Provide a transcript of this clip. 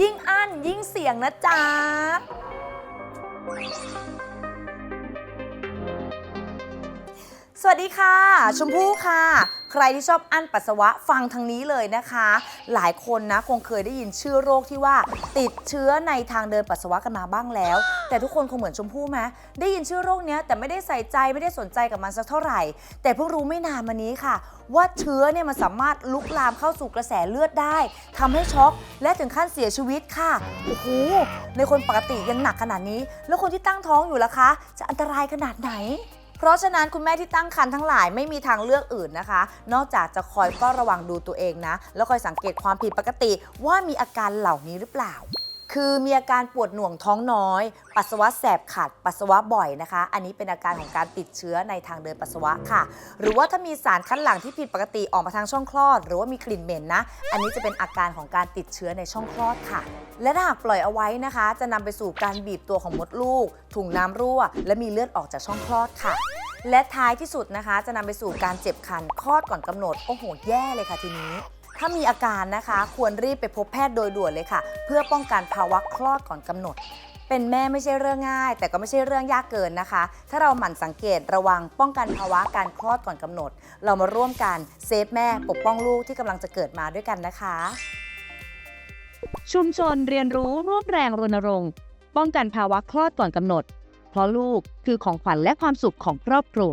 ยิ่งอั้นยิ่งเสี่ยงนะจ๊ะ สวัสดีค่ะ ชมพู่ค่ะ ใครที่ชอบอั้นปัสสาวะฟังทางนี้เลยนะคะ หลายคนนะคงเคยได้ยินชื่อโรคที่ว่า ติดเชื้อในทางเดินปัสสาวะกันมาบ้างแล้ว แต่ทุกคนคงเหมือนชมพู่ไหมได้ยินชื่อโรคเนี้ยแต่ไม่ได้ใส่ใจไม่ได้สนใจกับมันสักเท่าไหร่ แต่เพิ่งรู้ไม่นานมานี้ค่ะ ว่าเชื้อเนี่ยมันสามารถลุกลามเข้าสู่กระแสเลือดได้ทำให้ช็อกและถึงขั้นเสียชีวิตค่ะโอ้โหในคนปกติยังหนักขนาดนี้ แล้วคนที่ตั้งท้องอยู่ล่ะคะ จะอันตรายขนาดไหน ราะฉะนั้นคุณแม่ที่ตั้งครรภ์ทั้งหลายไม่มีทางเลือกอื่นนะคะ นอกจากจะคอยเฝ้าระวังดูตัวเองนะ แล้วคอยสังเกตความผิดปกติว่ามีอาการเหล่านี้หรือเปล่า คือมีอาการปวดหน่วงท้องน้อย ปัสสาวะแสบขัด ปัสสาวะบ่อยนะคะ อันนี้เป็นอาการของการติดเชื้อในทางเดินปัสสาวะค่ะ หรือว่าถ้ามีสารคัดหลั่งที่ผิดปกติออกมาทางช่องคลอด หรือว่ามีกลิ่นเหม็นนะ อันนี้จะเป็นอาการของการติดเชื้อในช่องคลอดค่ะ และถ้าหากปล่อยเอาไว้นะคะ จะนำไปสู่การบีบตัวของมดลูก ถุงน้ำรั่ว และมีเลือดออกจากช่องคลอดค่ะ และท้ายที่สุดนะคะ จะนำไปสู่การเจ็บคันคลอดก่อนกำหนด โอ้โห แย่เลยค่ะทีนี้ ถ้ามีอาการนะคะ ควรรีบไปพบแพทย์โดยด่วนเลยค่ะ เพื่อป้องกันภาวะคลอดก่อนกำหนด เป็นแม่ไม่ใช่เรื่องง่าย แต่ก็ไม่ใช่เรื่องยากเกินนะคะ ถ้าเราหมั่นสังเกตระวังป้องกันภาวะการคลอดก่อนกำหนด เรามาร่วมกันเซฟแม่ปกป้องลูกที่กำลังจะเกิดมาด้วยกันนะคะ ชุมชนเรียนรู้ร่วมแรงรณรงค์ ป้องกันภาวะคลอดก่อนกำหนด เพราะลูกคือของขวัญและความสุขของครอบครัว